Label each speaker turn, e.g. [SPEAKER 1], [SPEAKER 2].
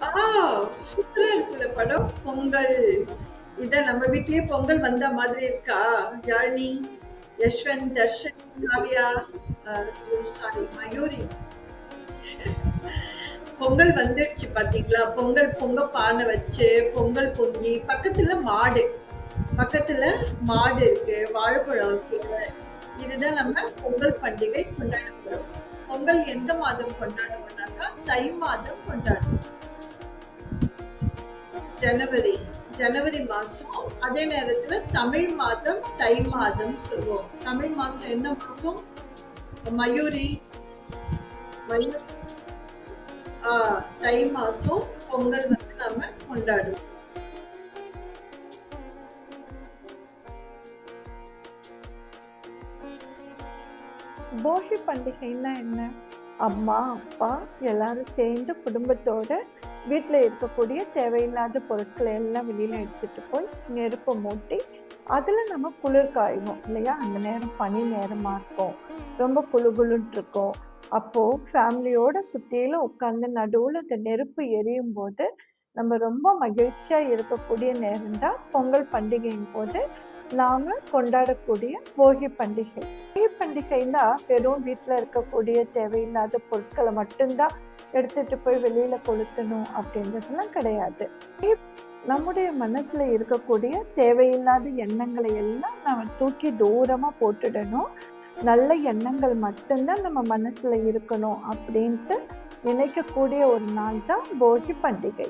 [SPEAKER 1] சூப்பரா இருக்குல்ல படம். பொங்கல். இத நம்ம வீட்லயே பொங்கல் வந்த மாதிரி இருக்கா? யாழினி யஷ்வந்த் தர்ஷன் காவியா சாரி மயூரி. பொங்கல் வந்துருச்சு பாத்தீங்களா? பொங்கல் பொங்க பானை வச்சு பொங்கல் பொங்கி பக்கத்துல மாடு. பக்கத்துல மாடு இருக்கு வாழைப்பழம் இருக்கு. இதுதான் நம்ம பொங்கல் பண்டிகை கொண்டாட பொங்கல் எந்த மாதம் கொண்டாடுவோம்னாக்கா தை மாதம் கொண்டாடுவோம். ஜனவரி ஜனவரி மாசம் அதே நேரத்துல தமிழ் மாதம் தை மாதம் சொல்லுவோம். தமிழ் மாசம் என்ன மாசம்? மயூரி மயூரி ஆஹ் தை மாசம் பொங்கல் வந்து நம்ம கொண்டாடுவோம்.
[SPEAKER 2] போகி பண்டிகைன்னா என்ன? அம்மா அப்பா எல்லாரும் சேர்ந்து குடும்பத்தோடு வீட்டில் இருக்கக்கூடிய தேவையில்லாத பொருட்களை எல்லாம் வெளியில் எடுத்துகிட்டு போய் நெருப்பை மூட்டி அதில் நம்ம குளிர் காய்வோம் இல்லையா? அந்த நேரம் பனி நேரமாக இருக்கும். ரொம்ப குழுகுளுன்ட்டு இருக்கும் அப்போது ஃபேமிலியோட சுற்றிலும் உட்காந்து நடுவில் இந்த நெருப்பு எரியும் போது நம்ம ரொம்ப மகிழ்ச்சியாக இருக்கக்கூடிய நேரம் தான் பொங்கல் பண்டிகையின் போது நாம் கொண்டாடக்கூடிய போகி பண்டிகை. போகி பண்டிகைன்னா வெறும் வீட்டில் இருக்கக்கூடிய தேவையில்லாத பொருட்களை மட்டும்தான் எடுத்துட்டு போய் வெளியில கொளுத்தணும் அப்படின்றதெல்லாம் கிடையாது. நம்முடைய மனசுல இருக்கக்கூடிய தேவையில்லாத எண்ணங்களை எல்லாம் நம்ம தூக்கி தூரமா போட்டுடணும். நல்ல எண்ணங்கள் மட்டும்தான் நம்ம மனசுல இருக்கணும் அப்படின்ட்டு நினைக்கக்கூடிய ஒரு நாள் தான் போகி பண்டிகை.